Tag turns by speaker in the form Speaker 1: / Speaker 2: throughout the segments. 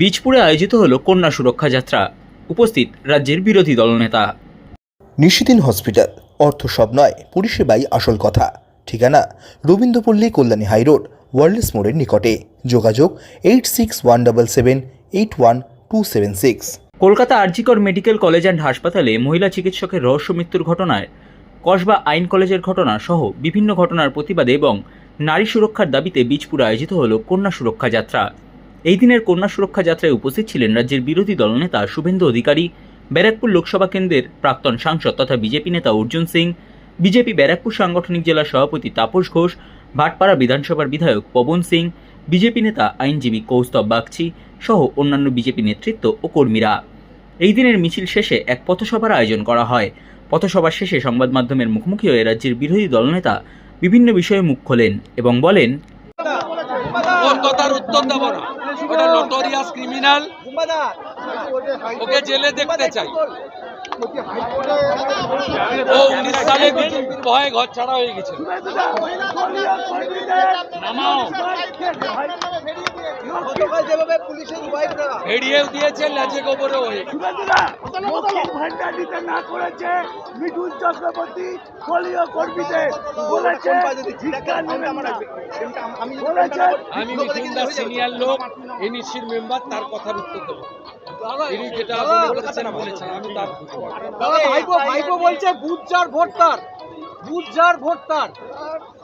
Speaker 1: বীজপুরে আয়োজিত হল কন্যা সুরক্ষা যাত্রা। উপস্থিত রাজ্যের বিরোধী দলনেতা।
Speaker 2: নিশিদিন হসপিটাল অর্থ সব নয় পরিষেবাই আসল কথা। ঠিকানা রবীন্দ্রপল্লী কল্যাণী হাইরোড ওয়ার্ল্ডস মোড়ের নিকটে। যোগাযোগ eight six one double seven eight one two seven six.
Speaker 1: Kolkata RG Kar medical college and হাসপাতালে মহিলা চিকিৎসকের রহস্য মৃত্যুর ঘটনায় কসবা আইন কলেজের ঘটনা সহ বিভিন্ন ঘটনার প্রতিবাদে এবং নারী সুরক্ষার দাবিতে বীজপুরে আয়োজিত হল কন্যা সুরক্ষা যাত্রা। এই দিনের কন্যা সুরক্ষা যাত্রায় উপস্থিত ছিলেন রাজ্যের বিরোধী দলনেতা শুভেন্দু অধিকারী, ব্যারাকপুর লোকসভা কেন্দ্রের প্রাক্তন সাংসদ তথা বিজেপি নেতা অর্জুন সিং, বিজেপি ব্যারাকপুর সাংগঠনিক জেলা সভাপতি তাপস ঘোষ, ভাটপাড়া বিধানসভার বিধায়ক পবন সিং, বিজেপি নেতা আইনজীবী কৌস্তব বাগচি সহ অন্যান্য বিজেপি নেতৃত্ব ও কর্মীরা। এই দিনের মিছিল শেষে এক পথসভার আয়োজন করা হয়। পথসভা শেষে সংবাদ মাধ্যমের মুখোমুখি হয়ে রাজ্যের বিরোধী দলনেতা বিভিন্ন বিষয়ে মুখ খোলেন এবং বলেন
Speaker 3: ওটা নোটোরিয়াস ক্রিমিনাল ওকে জেলে দেখতে চাই। ও উনিশ সালে ভয়ে ঘর ছাড়া হয়ে গেছে। নামাও এড়িয়েও দিয়েছে লেজে গোবরে
Speaker 4: মৌখিক ভান্ডার দিতে না করেছে মিঠুন চক্রবর্তী দলীয় কর্মীদের বলেছে
Speaker 3: আমি মিঠুন দাস সিনিয়র লোক এনইসির মেম্বার তার কথার উত্তর দেবো। তিনি যেটা করেছেন বলেছেন আমি তার
Speaker 5: ভাইপো ভাইপো বলছে বুথ যার ভোট তার। বুথ যার ভোট তার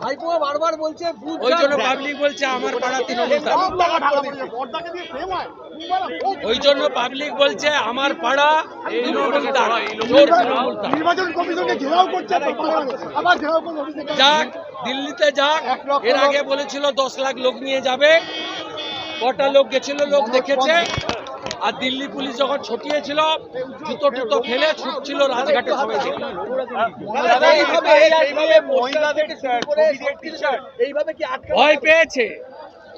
Speaker 5: ভাইপো বারবার বলছে বুথ
Speaker 3: ওই জন্য পাবলিক বলছে আমার পাড়া তৃণমূল ওই জন্য পাবলিক বলছে আমার পাড়া তৃণমূল তার। জোর তৃণমূল তার।
Speaker 4: নির্বাচন কমিশনকে ঘেরাও করছে আবার ঘেরাও করবে
Speaker 3: যাক দিল্লিতে যাক। এর আগে বলেছিল দশ লাখ লোক নিয়ে যাবে। কটা লোক গেছিল লোক দেখেছে। আর দিল্লি পুলিশ যখন ছটিয়েছিল জুতো টুতো ফেলে ছুটছিল রাজঘাটে সবাই ভয় পেয়েছে।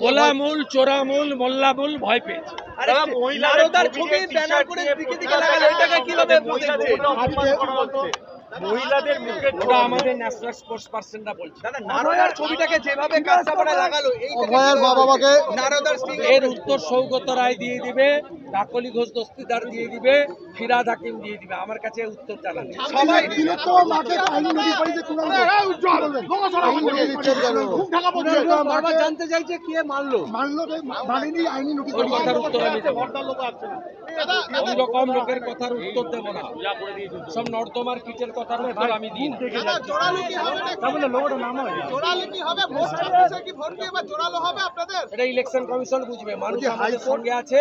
Speaker 3: কোলামূল চোরামূল মোল্লামূল ভয় পেয়েছে।
Speaker 5: আরে নারদার ছবি ব্যানার করে দিকে দিকে লাগালে এটাকে কীভাবে দেখব?
Speaker 4: মহিলাদের মুখে
Speaker 3: ওটা আমাদের ন্যাশনাল স্পোর্টস পার্সনরা বলছে।
Speaker 5: নারদার ছবিটাকে যেভাবে কাস্টামারে লাগালো এই
Speaker 4: অভয়ের বাবা মাকে
Speaker 5: নারদার স্টিং
Speaker 3: এর উত্তর সৌগত রায় দিয়ে দিবে। কাকলি ঘোষ দস্তিদার দিয়ে দিবে ফিরাদ হাকিম দিয়ে দিবে। আমার কাছে উত্তর জানা নেই।
Speaker 5: সবাই জানতে চাইছে কে মারলো।
Speaker 4: মানলো আইনি নোটিশ
Speaker 3: কথার উত্তর আমি রকম লোকের কথার উত্তর দেবো না। সব নর্দমার কিটের কথার উত্তর আমি দিই। না। এটা ইলেকশন কমিশন বুঝবে। মানুষ আমাদের সঙ্গে আছে।